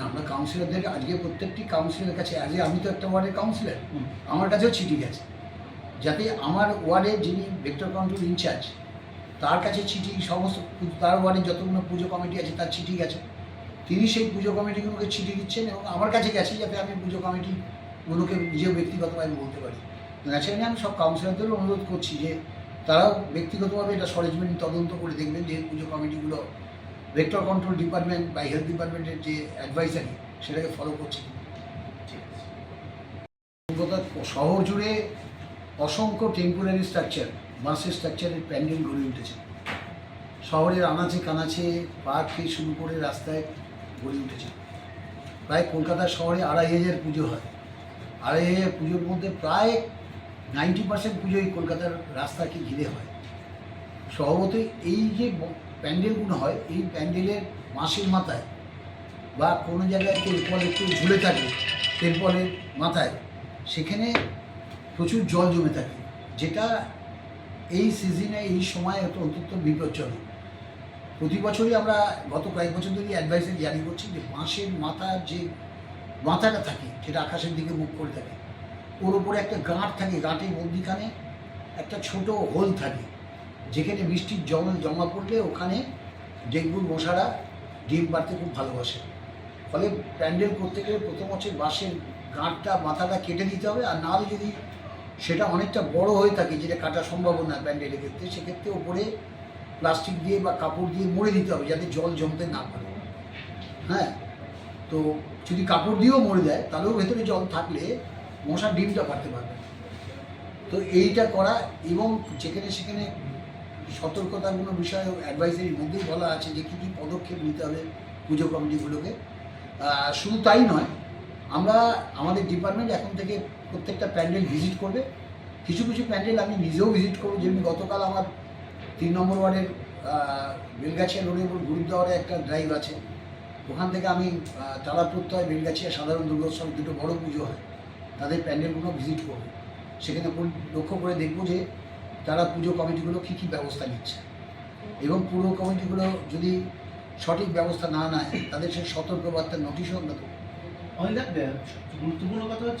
না আমরা কাউন্সিলরদের আজকে প্রত্যেকটি কাউন্সিলরের কাছে আজকে আমি তো একটা ওয়ার্ডের কাউন্সিলর। আমার কাছেও চিঠি গেছে। যাতে আমার ওয়ার্ডের যিনি ভেক্টর কন্ট্রোল ইনচার্জ তার কাছে চিঠি সমস্ত তার ওয়ার্ডের যতগুলো পুজো কমিটি আছে তার চিঠি গেছে। তিনি সেই পুজো কমিটিগুলোকে চিঠি দিচ্ছেন এবং আমার কাছে গেছে যাতে আমি পুজো কমিটিগুলোকে নিজেও ব্যক্তিগতভাবে বলতে পারি। ন্যাচারালি আমি সব কাউন্সিলরদেরও অনুরোধ করছি যে তারাও ব্যক্তিগতভাবে এটা সরেজমেন্ট তদন্ত করে দেখবেন যে পুজো কমিটিগুলো ভেক্টর কন্ট্রোল ডিপার্টমেন্ট বা হেলথ ডিপার্টমেন্টের যে অ্যাডভাইসারি সেটাকে ফলো করছে। শহর জুড়ে অসংখ্য টেম্পোরারি স্ট্রাকচার বাসের স্ট্রাকচারের প্যান্ডেল গড়ে উঠেছে। শহরের আনাচে কানাচে পার্ক থেকে শুরু করে রাস্তায় গড়ে উঠেছে। প্রায় কলকাতা শহরে আড়াই হাজার পুজো হয়। আড়াই হাজার পুজোর মধ্যে প্রায় নাইনটি পার্সেন্ট পুজোই কলকাতার রাস্তাকে ঘিরে হয়। স্বভাবতই এই যে প্যান্ডেলগুলো হয়, এই প্যান্ডেলের মাসের মাথায় বা কোনো জায়গায় তেরপল একটু ঝুলে থাকে, তেরপলের মাথায়, সেখানে প্রচুর জল জমে থাকে, যেটা এই সিজনে এই সময় অত্যন্ত বিপজ্জনক। প্রতি বছরই আমরা গত কয়েক বছর ধরেই অ্যাডভাইসারি জারি করছি যে বাঁশের মাথার যে মাথাটা থাকে সেটা আকাশের দিকে মুখ করে থাকে, ওর উপরে একটা গাঁট থাকে, গাঁটের মধ্যিখানে একটা ছোট হোল থাকে। যেখানে বৃষ্টির জল জমা পড়লে ওখানে ডেঙ্গুর মশারা ডিম পাড়তে খুব ভালোবাসে। ফলে প্যান্ডেল করতে গেলে প্রথম হচ্ছে বাঁশের গাঁটটা, মাথাটা কেটে দিতে হবে আর নাহলে যদি সেটা অনেকটা বড় হয়ে থাকে, যেটা কাটা সম্ভব না প্যান্ডেলের ক্ষেত্রে, সেক্ষেত্রে ওপরে প্লাস্টিক দিয়ে বা কাপড় দিয়ে মুড়ে দিতে হবে যাতে জল জমতে না পারে। হ্যাঁ? তো যদি কাপড় দিয়েও মরে যায় তাহলেও ভেতরে জল থাকলে মশা ডিমটা পারতে পারবে। তো এইটা করা এবং যেখানে সেখানে সতর্কতাগুলো বিষয়ে অ্যাডভাইসারির মধ্যেই বলা আছে যে কী কী পদক্ষেপ নিতে হবে পুজো কমিটিগুলোকে। শুধু তাই নয় আমরা আমাদের ডিপার্টমেন্ট এখন থেকে প্রত্যেকটা প্যান্ডেল ভিজিট করবে। কিছু কিছু প্যান্ডেল আমি নিজেও ভিজিট করব যেমনি গতকাল আমার তিন নম্বর ওয়ার্ডের বেলগাছিয়া রোডের উপর গুরুদ্বারে একটা ড্রাইভ আছে। ওখান থেকে আমি আহ, তারা প্রত্যয় বেলগাছিয়া সাধারণ দুর্গোৎসব দুটো বড় পুজো হয়। তাদের প্যান্ডেলগুলো ভিজিট করব। সেখানে লক্ষ্য করে দেখব যে তারা পুজো কমিটিগুলো কী কী ব্যবস্থা নিচ্ছে? এবং পুরো কমিটিগুলো যদি সঠিক ব্যবস্থা না নেয়, তাদের সেই সতর্কবার্তার নোটিশও আমরা দেবো। গুরুত্বপূর্ণ কথা হচ্ছে